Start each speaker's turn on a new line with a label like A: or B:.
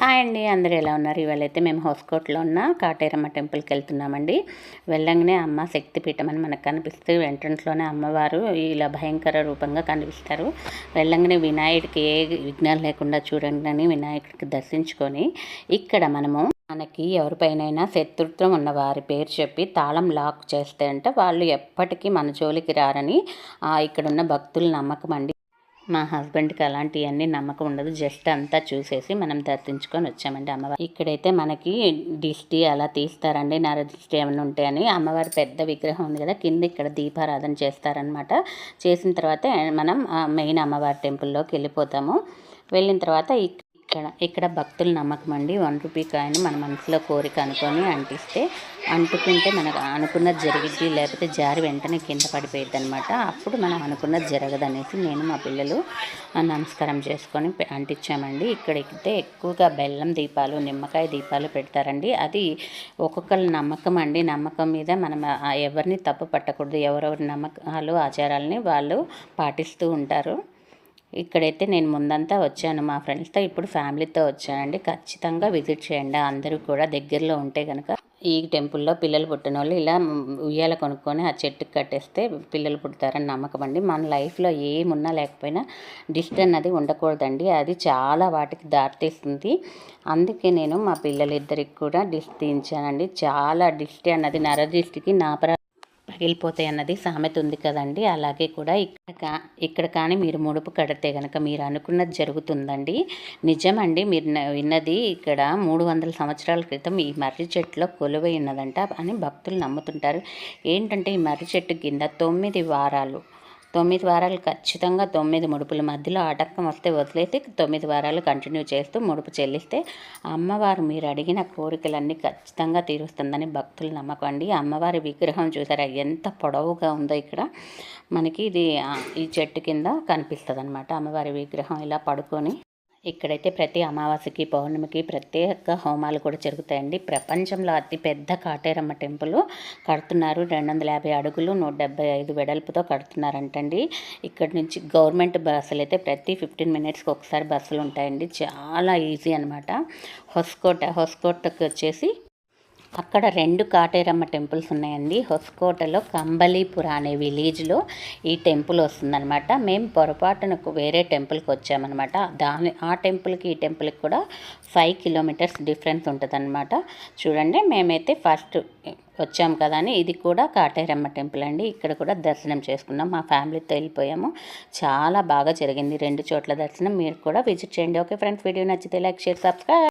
A: Hi అండి అందరు ఎలా ఉన్నారు? ఇవాళ అయితే మేము హౌస్కోట్లో ఉన్న కాటేరమ్మ టెంపుల్కి వెళ్తున్నామండి. వెళ్ళంగానే అమ్మ శక్తిపీఠం అని మనకు కనిపిస్తే ఎంట్రన్స్లోనే అమ్మవారు ఇలా భయంకర రూపంగా కనిపిస్తారు. వెళ్ళంగానే వినాయకుడికి ఏ విఘ్నాలు లేకుండా చూడండి అని వినాయకుడికి దర్శించుకొని ఇక్కడ మనము మనకి ఎవరిపైనైనా శత్రుత్వం ఉన్న వారి పేరు చెప్పి తాళం లాక్ చేస్తే అంటే వాళ్ళు ఎప్పటికీ మన జోలికి రారని ఇక్కడున్న భక్తుల నమ్మకం అండి. మా హస్బెండ్కి అలాంటివన్నీ నమ్మకం ఉండదు. జస్ట్ అంతా చూసేసి మనం దర్శించుకొని వచ్చామండి అమ్మవారు ఇక్కడైతే మనకి దిష్టి అలా తీస్తారండి. నర దిష్టి ఏమైనా ఉంటాయని అమ్మవారి పెద్ద విగ్రహం ఉంది కదా కింద ఇక్కడ దీపారాధన చేస్తారనమాట చేసిన తర్వాత మనం మెయిన్ అమ్మవారి టెంపుల్లోకి వెళ్ళిపోతాము. వెళ్ళిన తర్వాత ఇక్కడ ఇక్కడ భక్తుల నమ్మకం అండి. వన్ రూపీ కాయని మన మనసులో కోరిక అనుకొని అంటిస్తే అంటుకుంటే మనకు అనుకున్నది జరిగిద్ది లేకపోతే జారి వెంటనే కింద పడిపోయింది అనమాట అప్పుడు మనం అనుకున్నది జరగదనేసి నేను మా పిల్లలు నమస్కారం చేసుకొని అంటించామండి. ఇక్కడ ఎక్కితే ఎక్కువగా బెల్లం దీపాలు నిమ్మకాయ దీపాలు పెడతారండి. అది ఒక్కొక్కరి నమ్మకం అండి. నమ్మకం మీద మనం ఎవరిని తప్పు పట్టకూడదు. ఎవరెవరి నమ్మకాలు ఆచారాలని వాళ్ళు పాటిస్తూ ఉంటారు. ఇక్కడైతే నేను ముందంతా వచ్చాను. మా ఫ్రెండ్స్తో ఇప్పుడు ఫ్యామిలీతో వచ్చానండి. ఖచ్చితంగా విజిట్ చేయండి. అందరూ కూడా దగ్గరలో ఉంటే కనుక ఈ టెంపుల్లో పిల్లలు పుట్టిన వాళ్ళు ఇలా ఉయ్యాల కొనుక్కొని ఆ చెట్టుకి కట్టేస్తే పిల్లలు పుడతారని నమ్మకం అండి. మన లైఫ్లో ఏమున్నా లేకపోయినా డిస్ట్ అన్నది ఉండకూడదండి. అది చాలా వాటికి దారితీస్తుంది. అందుకే నేను మా పిల్లలిద్దరికి కూడా డిస్ట్ తీయించానండి. చాలా డిస్ట్ అన్నది నరదిష్టికి నాపర పగిలిపోతాయి అన్నది సామెత ఉంది కదండి. అలాగే కూడా ఇక్కడ ఇక్కడ కానీ మీరు ముడుపు కడితే కనుక మీరు అనుకున్నది జరుగుతుందండి. నిజమండి మీరు విన్నది ఇక్కడ మూడు వందల సంవత్సరాల క్రితం ఈ మర్రి చెట్టులో కొలువై ఉన్నదంట అని భక్తులు నమ్ముతుంటారు. ఏంటంటే ఈ మర్రి చెట్టు కింద తొమ్మిది వారాలు తొమ్మిది వారాలు ఖచ్చితంగా తొమ్మిది ముడుపుల మధ్యలో ఆటంకం వస్తే వదిలేసి తొమ్మిది వారాలు కంటిన్యూ చేస్తూ ముడుపు చెల్లిస్తే అమ్మవారు మీరు అడిగిన కోరికలన్నీ ఖచ్చితంగా తీరుస్తుందని భక్తులు నమ్మకం అండి అమ్మవారి విగ్రహం చూసారా? ఎంత పొడవుగా ఉందో ఇక్కడ. మనకి ఇది ఈ చెట్టు కింద కనిపిస్తుంది అనమాట అమ్మవారి విగ్రహం ఇలా పడుకొని. ఇక్కడైతే ప్రతి అమావాస్యకి పౌర్ణమికి ప్రత్యేక హోమాలు కూడా జరుగుతాయండి. ప్రపంచంలో అతిపెద్ద కాటేరమ్మ టెంపుల్ కడుతున్నారు. రెండు వందల యాభై అడుగులు నూట డెబ్బై ఐదు వెడల్పుతో కడుతున్నారంటండి. ఇక్కడ నుంచి గవర్నమెంట్ బస్సులు అయితే ప్రతి ఫిఫ్టీన్ మినిట్స్కి ఒకసారి బస్సులు ఉంటాయండి. చాలా ఈజీ అనమాట హొస్కోట హొస్కోటకి వచ్చేసి అక్కడ రెండు కాటేరమ్మ టెంపుల్స్ ఉన్నాయండి. హొస్కోటలో కంబలీపుర అనే విలేజ్లో ఈ టెంపుల్ వస్తుందనమాట మేము పొరపాటున వేరే టెంపుల్కి వచ్చామన్నమాట. దాని ఆ టెంపుల్కి ఈ టెంపుల్కి కూడా ఫైవ్ కిలోమీటర్స్ డిఫరెన్స్ ఉంటుందన్నమాట. చూడండి మేమైతే ఫస్ట్ వచ్చాము కదా అని. ఇది కూడా కాటేరమ్మ టెంపుల్ అండి. ఇక్కడ కూడా దర్శనం చేసుకున్నాం. మా ఫ్యామిలీతో వెళ్ళిపోయాము. చాలా బాగా జరిగింది. రెండు చోట్ల దర్శనం. మీరు కూడా విజిట్ చేయండి. ఓకే ఫ్రెండ్స్ వీడియో నచ్చితే లైక్ షేర్ సబ్స్క్రైబ్.